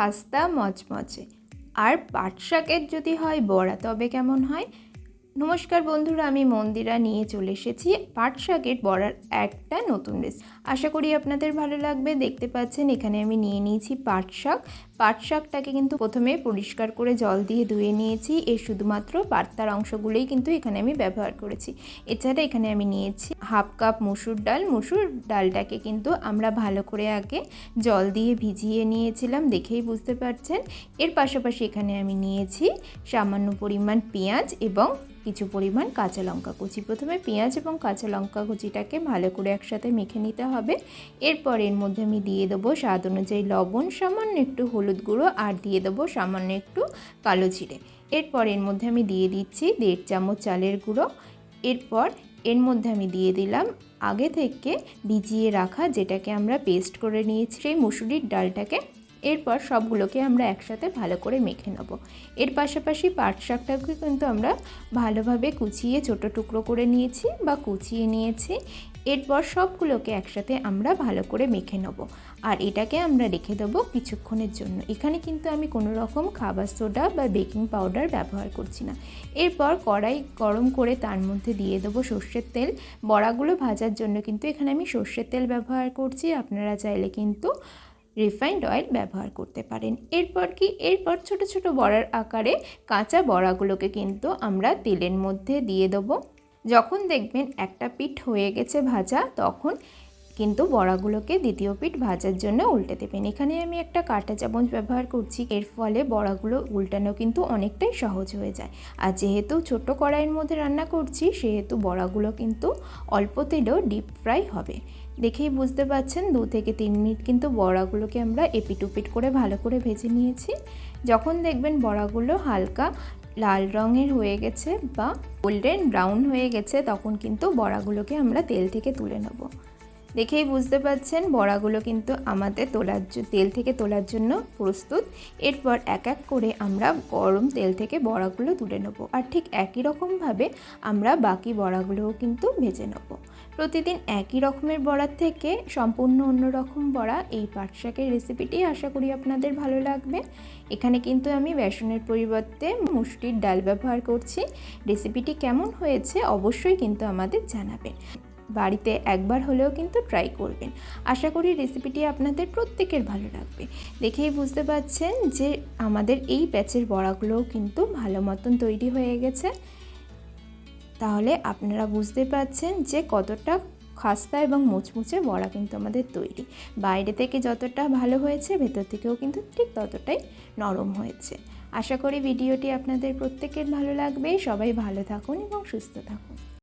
খাস্তা মচমচে। আর পাট শাকের যদি হয় বড়া তবে কেমন হয়? নমস্কার বন্ধুরা, আমি মন্দিরা নিয়ে চলে এসেছি পাট শাকের বড়ার একটা নতুন রেসিপি আশা করি আপনাদের ভালো লাগবে। দেখতে পাচ্ছেন, এখানে আমি নিয়ে নিয়েছি পাট শাক পাট শাকটাকে কিন্তু প্রথমে পরিষ্কার করে জল দিয়ে ধুয়ে নিয়েছি। এর শুধুমাত্র পাত্তার অংশগুলোই কিন্তু এখানে আমি ব্যবহার করেছি। এছাড়া এখানে আমি নিয়েছি হাফ কাপ মুসুর ডাল। মুসুর ডালটাকে কিন্তু আমরা ভালো করে আগে জল দিয়ে ভিজিয়ে নিয়েছিলাম, দেখেই বুঝতে পারছেন। এর পাশাপাশি এখানে আমি নিয়েছি সামান্য পরিমাণ পেঁয়াজ এবং কিছু পরিমাণ কাঁচা লঙ্কা কুচি। প্রথমে পেঁয়াজ এবং কাঁচা লঙ্কা কুচিটাকে ভালো করে একসাথে মেখে নিতে হবে। এরপর এর মধ্যে আমি দিয়ে দেবো স্বাদ অনুযায়ী লবণ, সামান্য একটু হলুদ গুঁড়ো আর দিয়ে দেবো সামান্য একটু কালো জিরে। এরপর এর মধ্যে আমি দিয়ে দিচ্ছি দেড় চামচ চালের গুঁড়ো। এরপর এর মধ্যে আমি দিয়ে দিলাম আগে থেকে ভিজিয়ে রাখা যেটাকে আমরা পেস্ট করে নিয়েছি, সেই মুসুরির ডালটাকে। এরপর সবগুলোকে আমরা একসাথে ভালো করে মেখে নেব। এর পাশাপাশি পাট শাকটাকে কিন্তু আমরা ভালোভাবে কুচিয়ে ছোট টুকরো করে নিয়েছি বা কুচিয়ে নিয়েছি। এরপর সবগুলোকে একসাথে আমরা ভালো করে মেখে নেব। আর এটাকে আমরা রেখে দেবো কিছুক্ষণের জন্য। এখানে কিন্তু আমি কোনো রকম খাবার সোডা বা বেকিং পাউডার ব্যবহার করছি না। এরপর কড়াই গরম করে তার মধ্যে দিয়ে দেবো সর্ষের তেল। বড়াগুলো ভাজার জন্য কিন্তু এখানে আমি সর্ষের তেল ব্যবহার করছি। আপনারা চাইলে কিন্তু রিফাইন্ড অয়েল ব্যবহার করতে পারেন। এরপর কি? এরপর ছোট ছোট বড়ার আকারে কাঁচা বড়াগুলোকে কিন্তু আমরা তেলের মধ্যে দিয়ে দেবো। যখন দেখবেন একটা পিঠ হয়ে গেছে ভাজা, তখন কিন্তু বড়াগুলোকে দ্বিতীয় পিঠ ভাজার জন্য উল্টে দেবেন। এখানে আমি একটা কাঁটা চামচ ব্যবহার করছি। এর ফলে বড়াগুলো উল্টানো কিন্তু অনেকটাই সহজ হয়ে যায়। আর যেহেতু ছোট কড়াইয়ের মধ্যে রান্না করছি, সেহেতু বড়াগুলো কিন্তু অল্প তেলেও ডিপ ফ্রাই হবে। দেখেই বুঝতে পাচ্ছেন দু থেকে তিন মিনিট কিন্তু বড়াগুলোকে আমরা এপিট এপিটুপিট করে ভালো করে ভেজে নিয়েছি। যখন দেখবেন বড়াগুলো হালকা লাল রঙের হয়ে গেছে বা গোল্ডেন ব্রাউন হয়ে গেছে, তখন কিন্তু বড়াগুলোকে আমরা তেল থেকে তুলে নেব। দেখেই বুঝতে পাচ্ছেন বড়াগুলো কিন্তু আমাদের তোলার তেল থেকে তোলার জন্য প্রস্তুত। এরপর এক এক করে আমরা গরম তেল থেকে বড়াগুলো তুলে নেব। আর ঠিক একই রকমভাবে আমরা বাকি বড়াগুলোও কিন্তু ভেজে নেব। প্রতিদিন একই রকমের বড়ার থেকে সম্পূর্ণ অন্য রকম বড়া এই পাট শাকের রেসিপিটি আশা করি আপনাদের ভালো লাগবে। এখানে কিন্তু আমি বেসনের পরিবর্তে মুষ্টির ডাল ব্যবহার করছি। রেসিপিটি কেমন হয়েছে অবশ্যই কিন্তু আমাদের জানাবেন। বাড়িতে একবার হলেও কিন্তু ট্রাই করবেন। আশা করি রেসিপিটি আপনাদের প্রত্যেকের ভালো লাগবে। দেখেই বুঝতে পাচ্ছেন যে আমাদের এই ব্যাচের বড়াগুলোও কিন্তু ভালো মতন তৈরি হয়ে গেছে। তাহলে আপনারা বুঝতে পাচ্ছেন যে কতটা খাস্তা এবং মুচমুচে বড়া কিন্তু আমাদের তৈরি। বাইরে থেকে যতটা ভালো হয়েছে, ভেতর থেকেও কিন্তু ঠিক ততটাই নরম হয়েছে। আশা করি ভিডিওটি আপনাদের প্রত্যেকের ভালো লাগবে। সবাই ভালো থাকুন এবং সুস্থ থাকুন।